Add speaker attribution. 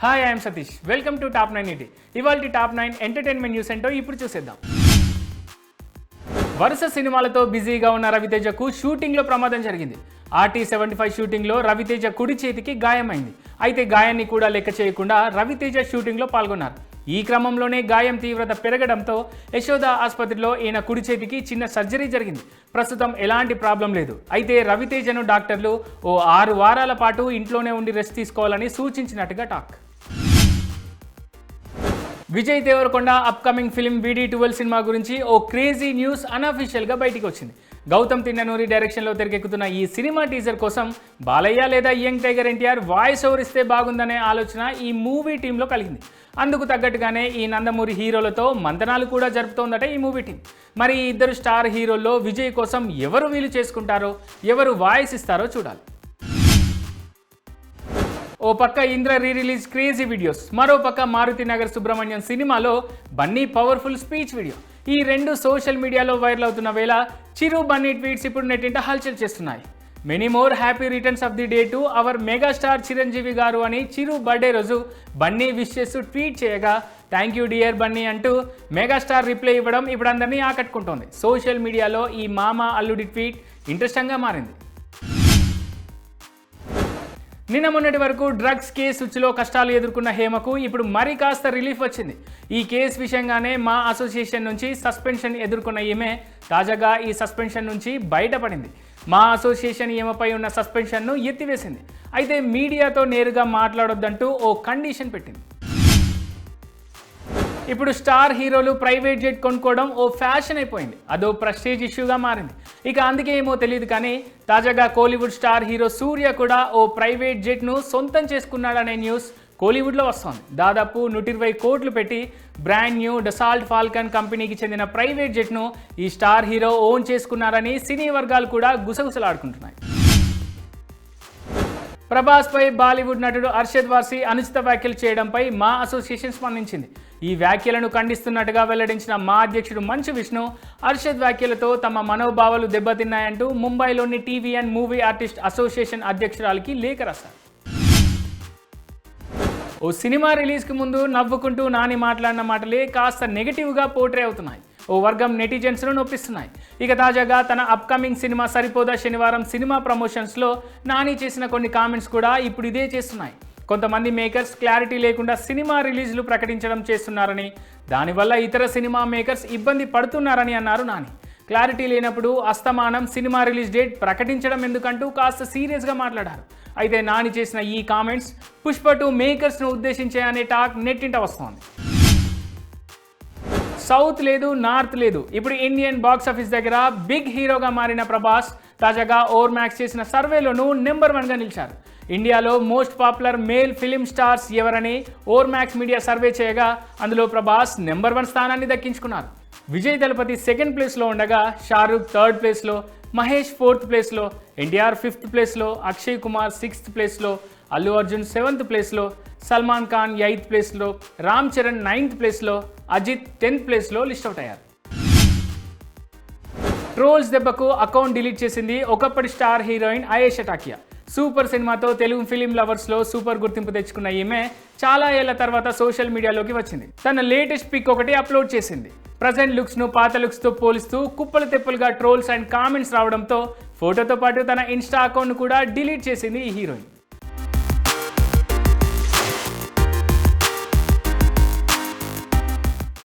Speaker 1: Hi I'm Satish welcome to top nine ET ఇవాళ top nine entertainment news ఏంటో ఇప్పుడు చూసేద్దాం. వరుస సినిమాలతో బిజీగా ఉన్న రవితేజకు షూటింగ్లో ప్రమాదం జరిగింది. ఆర్టీ సెవెంటీ ఫైవ్ షూటింగ్లో రవితేజ కుడి చేతికి గాయమైంది. అయితే గాయాన్ని కూడా లెక్క చేయకుండా రవితేజ షూటింగ్లో పాల్గొన్నారు. ఈ క్రమంలోనే గాయం తీవ్రత పెరగడంతో యశోద ఆసుపత్రిలో ఈయన కుడి చేతికి చిన్న సర్జరీ జరిగింది. ప్రస్తుతం ఎలాంటి ప్రాబ్లం లేదు. అయితే రవితేజను డాక్టర్లు ఓ ఆరు వారాల పాటు ఇంట్లోనే ఉండి రెస్ట్ తీసుకోవాలని సూచించినట్టుగా talk. Vijay Deverakonda upcoming film VD twelve cinema గురించి ఓ క్రేజీ న్యూస్ అన్అఫీషియల్గా బయటికి వచ్చింది. గౌతమ్ తిన్ననూరి డైరెక్షన్లో తెరకెక్కుతున్న ఈ సినిమా టీజర్ కోసం బాలయ్య లేదా young tiger NTR voice over ఇస్తే బాగుందనే ఆలోచన ఈ మూవీ టీంలో కలిగింది. అందుకు తగ్గట్టుగానే ఈ నందమూరి హీరోలతో మంతనాలు కూడా జరుపుతోందట ఈ మూవీ టీం మరి ఈ ఇద్దరు స్టార్ హీరోల్లో విజయ్ కోసం ఎవరు వీలు చేసుకుంటారో ఎవరు వాయిస్ ఇస్తారో చూడాలి. ఓ పక్క Indra re release crazy videos మరో పక్క మారుతి నగర్ సుబ్రహ్మణ్యం సినిమాలో బన్నీ పవర్ఫుల్ స్పీచ్ వీడియో ఈ రెండు సోషల్ మీడియాలో వైరల్ అవుతున్న వేళ చిరు బన్నీ ట్వీట్స్ ఇప్పుడు నెట్టింట హల్చల్ చేస్తున్నాయి. Many more happy returns of the day to our megastar Chiranjeevi garu అని చిరు బర్త్డే రోజు బన్నీ విష్ చేస్తూ ట్వీట్ చేయగా థ్యాంక్ యూ డియర్ బన్నీ అంటూ మెగాస్టార్ రిప్లై ఇవ్వడం ఇప్పుడు అందరినీ ఆకట్టుకుంటోంది. సోషల్ మీడియాలో ఈ మామ అల్లుడి ట్వీట్ ఇంట్రెస్టింగ్గా మారింది. నిన్న మొన్నటి వరకు డ్రగ్స్ కేసు రుచిలో కష్టాలు ఎదుర్కొన్న హేమకు ఇప్పుడు మరి కాస్త రిలీఫ్ వచ్చింది. ఈ కేసు విషయంగానే మా అసోసియేషన్ నుంచి సస్పెన్షన్ ఎదుర్కొన్న ఈమె తాజాగా ఈ సస్పెన్షన్ నుంచి బయటపడింది. మా అసోసియేషన్ ఈమెపై ఉన్న సస్పెన్షన్ను ఎత్తివేసింది. అయితే మీడియాతో నేరుగా మాట్లాడొద్దంటూ ఓ కండిషన్ పెట్టింది. ఇప్పుడు స్టార్ హీరోలు ప్రైవేట్ జెట్ కొనుక్కోవడం ఓ ఫ్యాషన్ అయిపోయింది. అదో ప్రెస్టేజ్ ఇష్యూగా మారింది. ఇక అందుకే ఏమో తెలియదు కానీ తాజాగా కోలీవుడ్ స్టార్ హీరో సూర్య కూడా ఓ ప్రైవేట్ జెట్ను సొంతం చేసుకున్నాడనే న్యూస్ కోలీవుడ్లో వస్తోంది. దాదాపు నూట ఇరవై కోట్లు పెట్టి బ్రాండ్ న్యూ డసాల్ట్ ఫాల్కన్ కంపెనీకి చెందిన ప్రైవేట్ జెట్ను ఈ స్టార్ హీరో ఓన్ చేసుకున్నారని సినీ వర్గాలు కూడా గుసగుసలాడుకుంటున్నాయి. ప్రభాస్ పై బాలీవుడ్ నటుడు అర్షద్ వార్సీ అనుచిత వ్యాఖ్యలు చేయడంపై మా అసోసియేషన్ స్పందించింది. ఈ వ్యాఖ్యలను ఖండిస్తున్నట్టుగా వెల్లడించిన మా అధ్యక్షుడు మంచు విష్ణు అర్షద్ వ్యాఖ్యలతో తమ మనోభావాలు దెబ్బతిన్నాయంటూ ముంబైలోని TV and movie artist association అధ్యక్షురాలికి లేఖ రాశారు. ఓ సినిమా రిలీజ్కి ముందు నవ్వుకుంటూ నాని మాట్లాడిన మాటలే కాస్త నెగిటివ్గా పోర్ట్రే అవుతున్నాయి. ఓ వర్గం నెటిజన్స్ను నొప్పిస్తున్నాయి. ఇక తాజాగా తన అప్కమింగ్ సినిమా సరిపోదా శనివారం సినిమా ప్రమోషన్స్లో నాని చేసిన కొన్ని కామెంట్స్ కూడా ఇప్పుడు ఇదే చేస్తున్నాయి. కొంతమంది మేకర్స్ క్లారిటీ లేకుండా సినిమా రిలీజ్లు ప్రకటించడం చేస్తున్నారని దానివల్ల ఇతర సినిమా మేకర్స్ ఇబ్బంది పడుతున్నారని అన్నారు నాని. క్లారిటీ లేనప్పుడు అస్తమానం సినిమా రిలీజ్ డేట్ ప్రకటించడం ఎందుకంటూ కాస్త సీరియస్గా మాట్లాడారు. అయితే నాని చేసిన ఈ కామెంట్స్ పుష్ప టూ మేకర్స్ను ఉద్దేశించే అనే టాక్ నెట్టింట వస్తోంది. సౌత్ లేదు నార్త్ లేదు. ఇప్పుడు ఇండియన్ బాక్స్ ఆఫీస్ దగ్గర బిగ్ హీరోగా మారిన ప్రభాస్ తాజాగా ఓవర్ మ్యాక్స్ చేసిన సర్వేలోనూ నెంబర్ వన్గా నిలిచారు. ఇండియాలో most popular male film stars ఎవరని ఓవర్ మ్యాక్స్ మీడియా సర్వే చేయగా అందులో ప్రభాస్ నెంబర్ వన్ స్థానాన్ని దక్కించుకున్నారు. విజయ్ దళపతి సెకండ్ ప్లేస్లో ఉండగా షారూఖ్ థర్డ్ ప్లేస్లో మహేష్ ఫోర్త్ ప్లేస్లో ఎన్టీఆర్ ఫిఫ్త్ ప్లేస్లో అక్షయ్ కుమార్ సిక్స్త్ ప్లేస్లో అల్లు అర్జున్ సెవెంత్ ప్లేస్లో సల్మాన్ ఖాన్ ఎయిత్ ప్లేస్లో రామ్ చరణ్ నైన్త్ ప్లేస్లో అజిత్ టెన్త్ ప్లేస్లో లిస్ట్ అవుట్ అయ్యారు. ట్రోల్స్ దెబ్బకు అకౌంట్ డిలీట్ చేసింది ఒకప్పటి star heroine Ayesha Takia. Super సినిమాతో తెలుగు ఫిలిం లవర్స్లో సూపర్ గుర్తింపు తెచ్చుకున్న ఈమె చాలా ఏళ్ళ తర్వాత సోషల్ మీడియాలోకి వచ్చింది. తన లేటెస్ట్ పిక్ ఒకటి అప్లోడ్ చేసింది. ప్రజెంట్ లుక్స్ను పాత లుక్స్తో పోలిస్తూ కుప్పలు తెప్పలుగా ట్రోల్స్ అండ్ కామెంట్స్ రావడంతో ఫోటోతో పాటు తన ఇన్స్టా అకౌంట్ను కూడా డిలీట్ చేసింది ఈ హీరోయిన్.